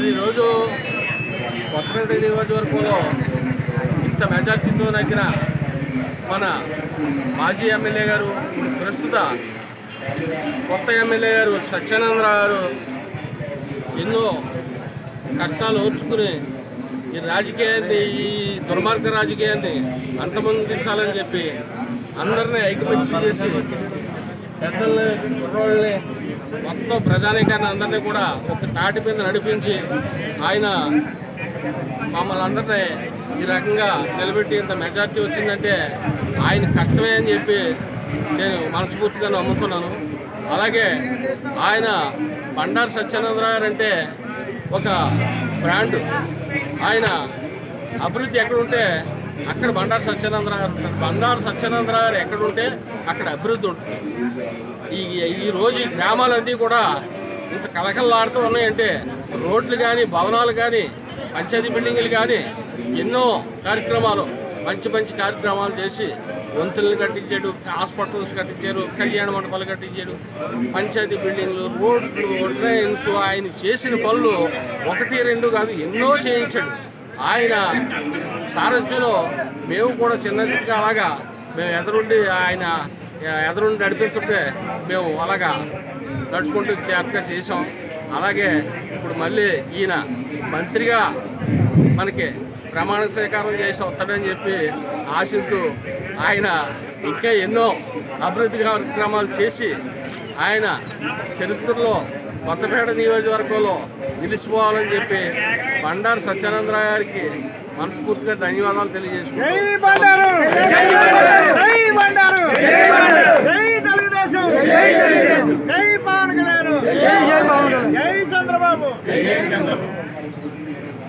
మరి ఈరోజు కొత్తపేట నియోజకవర్గంలో ఇంత మెజార్టీతో నగ్గిన మన మాజీ ఎమ్మెల్యే గారు ప్రస్తుత కొత్త ఎమ్మెల్యే గారు సత్యానంద గారు ఎన్నో కష్టాలు ఓర్చుకుని ఈ రాజకీయాన్ని ఈ దుర్మార్గ రాజకీయాన్ని అంతమొందించాలని చెప్పి అందరినీ ఐకమత్యం చేసి పెద్దల్ని కుర్రోళ్ళని మొత్తం ప్రజానీకాన్ని అందరినీ కూడా ఒక తాటి మీద నడిపించి ఆయన మమ్మల్ని అందరినీ ఈ రకంగా నిలబెట్టి ఇంత మెజార్టీ వచ్చిందంటే ఆయన కష్టమే అని చెప్పి నేను మనస్ఫూర్తిగా నమ్ముతున్నాను అలాగే ఆయన బండారు సత్యానందరావు గారు అంటే ఒక బ్రాండ్. ఆయన అభివృద్ధి ఎక్కడుంటే అక్కడ బండారు సత్యానందరావు గారు ఉంటారు. బండారు సత్యానందరావు గారు ఎక్కడుంటే అక్కడ అభివృద్ధి ఉంటుంది. ఈ ఈ రోజు ఈ గ్రామాలన్నీ కూడా ఇంత కలకల్లాడుతూ ఉన్నాయంటే రోడ్లు కానీ భవనాలు కానీ పంచాయతీ బిల్డింగులు కానీ ఎన్నో కార్యక్రమాలు మంచి మంచి కార్యక్రమాలు చేసి వంతులను కట్టించాడు హాస్పిటల్స్ కట్టించారు కళ్యాణ మండపాలు కట్టించాడు పంచాయతీ బిల్డింగ్లు రోడ్లు డ్రైన్స్ ఆయన చేసిన పనులు ఒకటి రెండు కాదు ఎన్నో చేయించాడు. ఆయన సారథ్యంలో మేము కూడా చిన్న చిన్నగా అలాగా మేము ఎదురుండి ఆయన ఎదురుండి నడిపిస్తుంటే మేము అలాగా నడుచుకుంటూ చేతగా చేసాం అలాగే ఇప్పుడు మళ్ళీ ఈయన మంత్రిగా మనకి ప్రమాణ స్వీకారం చేసి వస్తాడని చెప్పి ఆశిస్తూ ఆయన ఇంకా ఎన్నో అభివృద్ధి కార్యక్రమాలు చేసి ఆయన చరిత్రలో కొత్తపేట నియోజకవర్గంలో నిలిచిపోవాలని చెప్పి బండారు సత్యానందరావు గారికి మనస్ఫూర్తిగా ధన్యవాదాలు తెలియజేసుకుంటాం జై బండారు! జై బండారు! జై తెలుగుదేశం! జై పవన్ కళ్యాణ్! జై చంద్రబాబు!